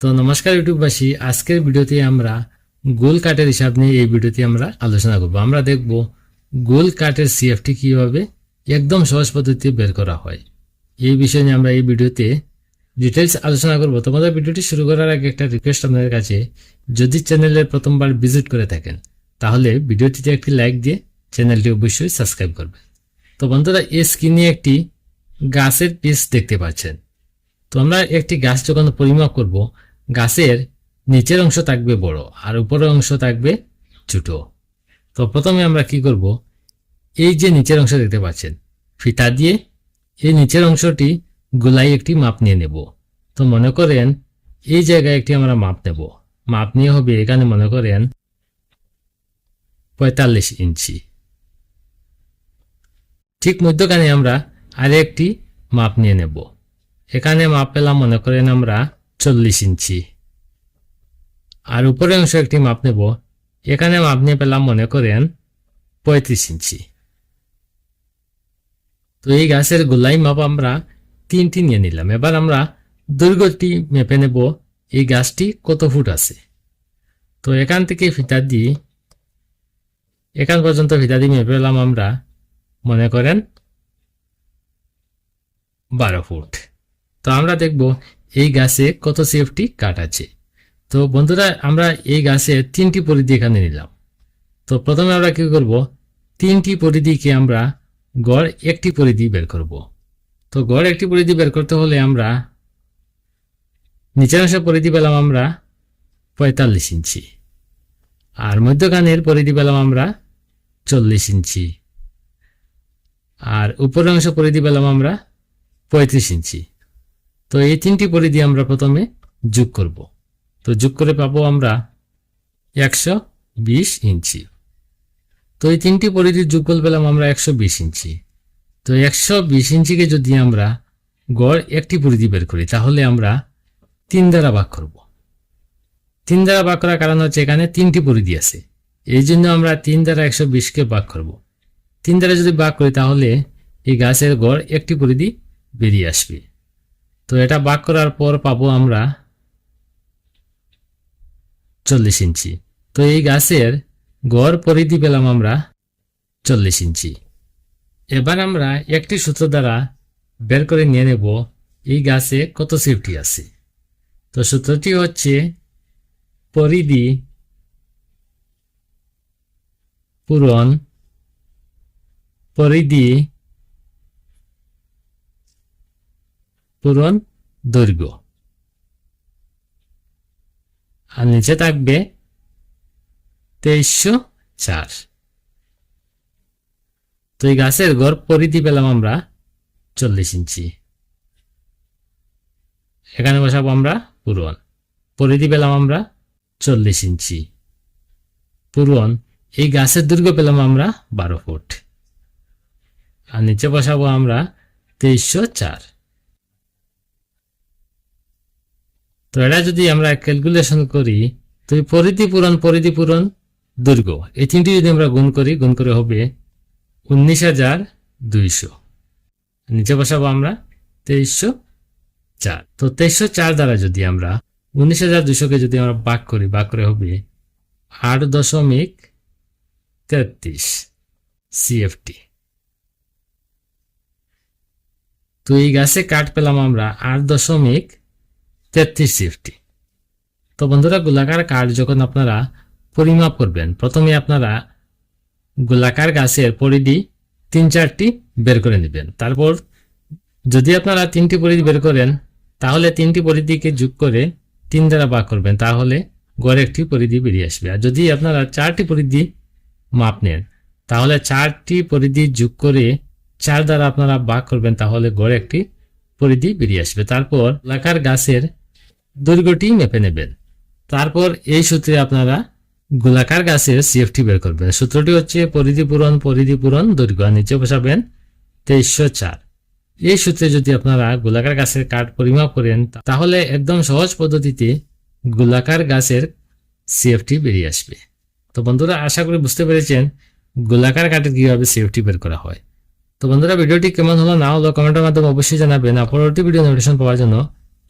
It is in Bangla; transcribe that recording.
তো নমস্কার ইউটিউববাসী, আজকের ভিডিওতে আমরা গোল কাটের হিসাব নিয়ে এই ভিডিওতে আমরা আলোচনা করব। আমরা দেখব গোল কাটের সিএফটি কীভাবে একদম সহজ পদ্ধতিতে বের করা হয়। এই বিষয় নিয়ে আমরা এই ভিডিওতে ডিটেলস আলোচনা করব। তোমাদের ভিডিওটি শুরু করার আগে একটা রিকোয়েস্ট আপনাদের কাছে, যদি চ্যানেলে প্রথমবার ভিজিট করে থাকেন, তাহলে ভিডিওটিতে একটি লাইক দিয়ে চ্যানেলটি অবশ্যই সাবস্ক্রাইব করবেন। তো বন্ধুরা, এই স্ক্রিনে একটি গাছের পিস দেখতে পাচ্ছেন। তো আমরা একটি গাছ যখন পরিমাপ করব গাছের নিচের অংশ থাকবে বড় আর উপরের অংশ থাকবে ছোট। তো প্রথমে আমরা কি করব? এই যে নিচের অংশ দেখতে পাচ্ছেন, ফিতা দিয়ে এই নিচের অংশটি গোলাই একটি মাপ নিয়ে নেব। তো মনে করেন এই জায়গায় একটি আমরা মাপ নেব। মাপ নিয়ে হবে এখানে মনে করেন পঁয়তাল্লিশ ইঞ্চি। ঠিক মধ্যখানে আমরা আরেকটি মাপ নিয়ে নেব। এখানে মাপ পেলাম মনে করেন আমরা চল্লিশ ইঞ্চি। আর উপরের অংশ একটি মাপ নেব। এখানে মাপ নিয়ে পেলাম, মনে করেন, পঁয়ত্রিশ ইঞ্চি। তো এই গাছের গোলাই মাপ আমরা তিনটি নিয়ে নিলাম। এবার আমরা দৈর্ঘ্যটি মেপে নেব। এই গাছটি কত ফুট আছে? তো এখান থেকে ফিতা দিয়ে, এখান পর্যন্ত ফিতা দিয়ে মেপে পেলাম আমরা, মনে করেন, বারো ফুট। তো আমরা দেখব এই গাছে কত সেফটি কাট আছে? তো বন্ধুরা, আমরা এই গাছে তিনটি পরিধি এখানে নিলাম। তো প্রথমে আমরা কি করব? তিনটি পরিধিকে আমরা গড় একটি পরিধি বের করব। তো গড় একটি পরিধি বের করতে হলে আমরা নিচের অংশের পরিধি পেলাম আমরা পঁয়তাল্লিশ ইঞ্চি, আর মধ্যখানের পরিধি পেলাম আমরা চল্লিশ ইঞ্চি, আর উপরের অংশ পরিধি পেলাম আমরা পঁয়ত্রিশ ইঞ্চি। তো এই তিনটি পরিধি আমরা প্রথমে যোগ করব। তো যোগ করে পাবো আমরা একশো বিশ ইঞ্চি। তো এই তিনটি পরিধির যোগফল পেলাম আমরা একশো বিশ ইঞ্চি। তো একশো বিশ ইঞ্চিকে যদি আমরা গড় একটি পরিধি বের করি, তাহলে আমরা তিন দ্বারা ভাগ করব। তিন দ্বারা ভাগ করার কারণ হচ্ছে এখানে তিনটি পরিধি আছে। এই জন্য আমরা তিন দ্বারা একশো বিশকে ভাগ করব। তিন দ্বারা যদি ভাগ করি, তাহলে এই গাছের গড় একটি পরিধি বেরিয়ে আসবে। তো এটা ভাগ করার পর পাবো আমরা চল্লিশ ইঞ্চি। তো এই গাছের গড় পরিধি পেলাম আমরা চল্লিশ ইঞ্চি। এবার আমরা একটি সূত্র দ্বারা বের করে নিয়ে নেব এই গাছে কত সেফটি আছে। তো সূত্রটি হচ্ছে পরিধি পূরণ পরিধি পূরণ দৈর্ঘ্য। আর নিচে থাকবে তেইশশো চার। তো এই গাছের গড় পরিধি পেলাম আমরা চল্লিশ ইঞ্চি। এখানে বসাবো আমরা পূরণ। পরিধি পেলাম আমরা চল্লিশ ইঞ্চি। পূরণ। এই গাছের দৈর্ঘ্য পেলাম আমরা বারো ফুট। আর নিচে বসাবো আমরা তেইশশো চার। তো এটা যদি আমরা ক্যালকুলেশন করি, তো পরিধি পূরণ পরিধি পূরণ দৈর্ঘ্য এই তিনটি যদি আমরা গুণ করি, গুণ করে হবে উনিশ হাজার দুইশো। নিচে বসাবো আমরা তেইশশো চার। তো তেইশশো চার দ্বারা যদি আমরা উনিশ হাজার দুইশোকে যদি আমরা বাক করি বাক করে হবে আট দশমিক তেত্রিশ সিএফটি তো এই গাছে কাঠ পেলাম আমরা আট দশমিক তেত্রিশ সিএফটি তো বন্ধুরা, গোলাকার কাঠ যখন আপনারা পরিমাপ করবেন, প্রথমে আপনারা গোলাকার গাছের পরিধি তিন চারটি বের করে নেবেন। তারপর যদি আপনারা তিনটি পরিধি বের করেন, তাহলে তিনটি পরিধিকে যোগ করে তিন দ্বারা ভাগ করবেন, তাহলে গড় একটি পরিধি বেরিয়ে আসবে। আর যদি আপনারা চারটি পরিধি মাপ নেন, তাহলে চারটি পরিধি যোগ করে চার দ্বারা আপনারা ভাগ করবেন, তাহলে গড় একটি পরিধি বেরিয়ে আসবে। তারপর গোলাকার গাছের দৈর্ঘ্যটি মেপে নেবেন। তারপর এই সূত্রে আপনারা গোলাকার গাছের সিএফটি বের করবেন। সূত্রটি হচ্ছে পরিধি পূরণ পরিধি পূরণ, দৈর্ঘ্য নিচে বসাবেন, তেইশশো চার। এই সূত্রে যদি আপনারা গোলাকার গাছের কাঠ পরিমাপ করেন, তাহলে একদম সহজ পদ্ধতিতে গোলাকার গাছের সিএফটি বেরিয়ে আসবে। তো বন্ধুরা, আশা করি বুঝতে পেরেছেন গোলাকার কাঠের কীভাবে সিএফটি বের করা হয়। তো বন্ধুরা, ভিডিওটি কেমন হলো না হলো কমেন্টের মাধ্যমে অবশ্যই জানাবেন। পরবর্তী ভিডিও নোটিফিকেশন পাওয়ার জন্য